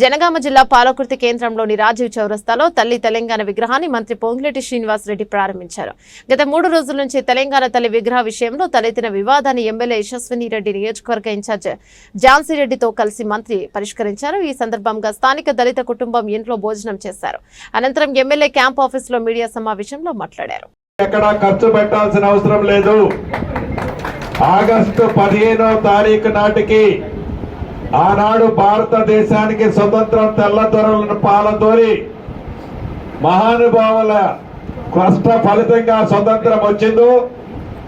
జనగామ జిల్లా పాలకుర్తి కేంద్రంలోని రాజీవ్ చౌరస్తాలో తల్లి తెలంగాణ విగ్రహాన్ని మంత్రి పొంగిరెడ్డి శ్రీనివాసరెడ్డి ప్రారంభించారు. గత మూడు రోజుల నుంచి తెలంగాణ తల్లి విగ్రహ విషయంలో తలెత్తిన వివాదాన్ని ఎమ్మెల్యే యశస్విని రెడ్డి నియోజకవర్గ ఇన్ఛార్జ్ ఝాన్సీ రెడ్డితో కలిసి మంత్రి పరిష్కరించారు. ఈ సందర్భంగా స్థానిక దళిత కుటుంబం ఇంట్లో భోజనం చేశారు. అనంతరం ఎమ్మెల్యే క్యాంప్ ఆఫీసులో మీడియా సమావేశంలో మాట్లాడారు. ఎక్కడా ఖర్చు పెట్టాల్సిన అవసరం లేదు. ఆగస్టు పదిహేనో తారీఖు నాటికి ఆనాడు భారతదేశానికి స్వతంత్రం తెల్లదొరలను పాలతోరి మహానుభావుల కష్ట ఫలితంగా స్వతంత్రం వచ్చిందో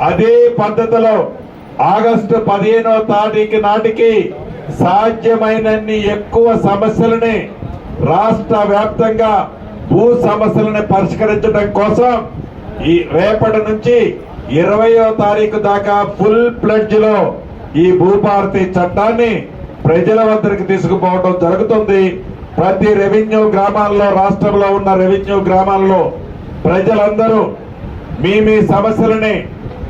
అదే పద్ధతిలో ఆగస్టు పదిహేనో తారీఖు నాటికి సాధ్యమైనన్ని ఎక్కువ సమస్యలని రాష్ట్ర వ్యాప్తంగా భూ సమస్యలను పరిష్కరించడం కోసం ఈ రేపటి నుంచి ఇరవయో తారీఖు దాకా ఫుల్ ప్లెడ్జ్లో ఈ భూభారతి చట్టాన్ని ప్రజల వద్దకు తీసుకుపోవడం జరుగుతుంది. ప్రతి రెవెన్యూ గ్రామాల్లో రాష్ట్రంలో ఉన్న రెవెన్యూ గ్రామాల్లో ప్రజలందరూ మీ మీ సమస్యలని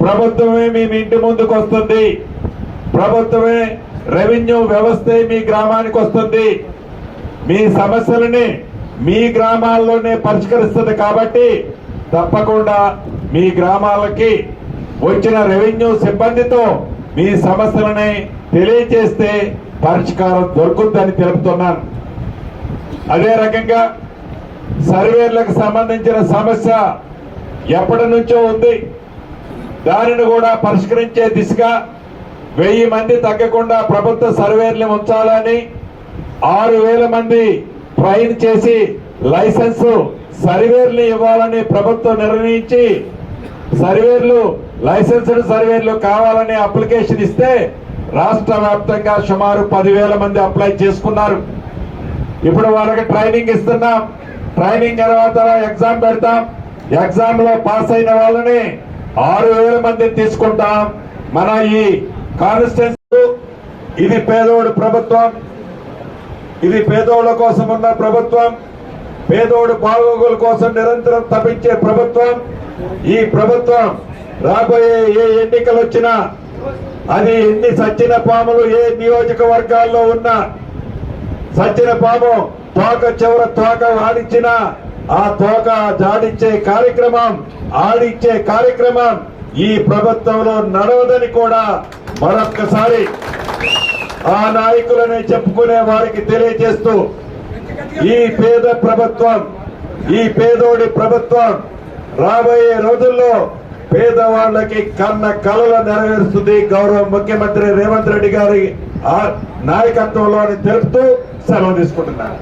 ప్రభుత్వమే మీ ఇంటి ముందుకు వస్తుంది. ప్రభుత్వమే రెవెన్యూ వ్యవస్థే మీ గ్రామానికి వస్తుంది. మీ సమస్యలని మీ గ్రామాల్లోనే పరిష్కరిస్తుంది కాబట్టి తప్పకుండా మీ గ్రామాలకి వచ్చిన రెవెన్యూ సిబ్బందితో మీ సమస్యలని తెలియజేస్తే పరిష్కారం దొరుకుతుందని తెలుపుతున్నాను. అదే రకంగా సర్వేర్లకు సంబంధించిన సమస్య ఎప్పటి నుంచో ఉంది. దానిని కూడా పరిష్కరించే దిశగా వెయ్యి మంది తగ్గకుండా ప్రభుత్వ సర్వేర్లు ఉంచాలని ఆరు వేల మంది ట్రైన్ చేసి లైసెన్స్ సర్వేర్లు ఇవ్వాలని ప్రభుత్వం నిర్ణయించి సర్వేర్లు లైసెన్స్డ్ సర్వేర్లు కావాలని అప్లికేషన్ ఇస్తే రాష్ట్ర వ్యాప్తంగా సుమారు పదివేల మంది అప్లై చేసుకున్నారు. ఇప్పుడు వాళ్ళకి ట్రైనింగ్ ఇస్తున్నాం. ట్రైనింగ్ తర్వాత ఎగ్జామ్ పెడతాం. ఎగ్జామ్లో పాస్ అయిన వాళ్ళని ఆరు వేల మందిని తీసుకుంటాం. మన ఈ కాన్స్టిట్యూన్సీ ఇది పేదోడు ప్రభుత్వం. ఇది పేదోళ్ళ కోసం ఉన్న ప్రభుత్వం. పేదోడు బాగోగుల కోసం నిరంతరం తప్పించే ప్రభుత్వం. ఈ ప్రభుత్వం రాబోయే ఏ ఎన్నికలు వచ్చినా అది ఎన్ని సచ్చిన పాములు ఏ నియోజకవర్గాల్లో ఉన్నా సచ్చిన పాము తోక చివర తోక ఆడించిన ఆ తోక జాడించే కార్యక్రమం ఆడిచ్చే కార్యక్రమం ఈ ప్రభుత్వంలో నడవదని కూడా మరొక్కసారి ఆ నాయకులనే చెప్పుకునే వారికి తెలియజేస్తూ ఈ పేద ప్రభుత్వం ఈ పేదోడి ప్రభుత్వం రాబోయే రోజుల్లో పేదవాళ్ళకి కన్న కళలు నెరవేరుస్తుంది గౌరవ ముఖ్యమంత్రి రేవంత్ రెడ్డి గారి ఆ నాయకత్వంలో అని తెలుపుతూ సెలవు తీసుకుంటున్నాను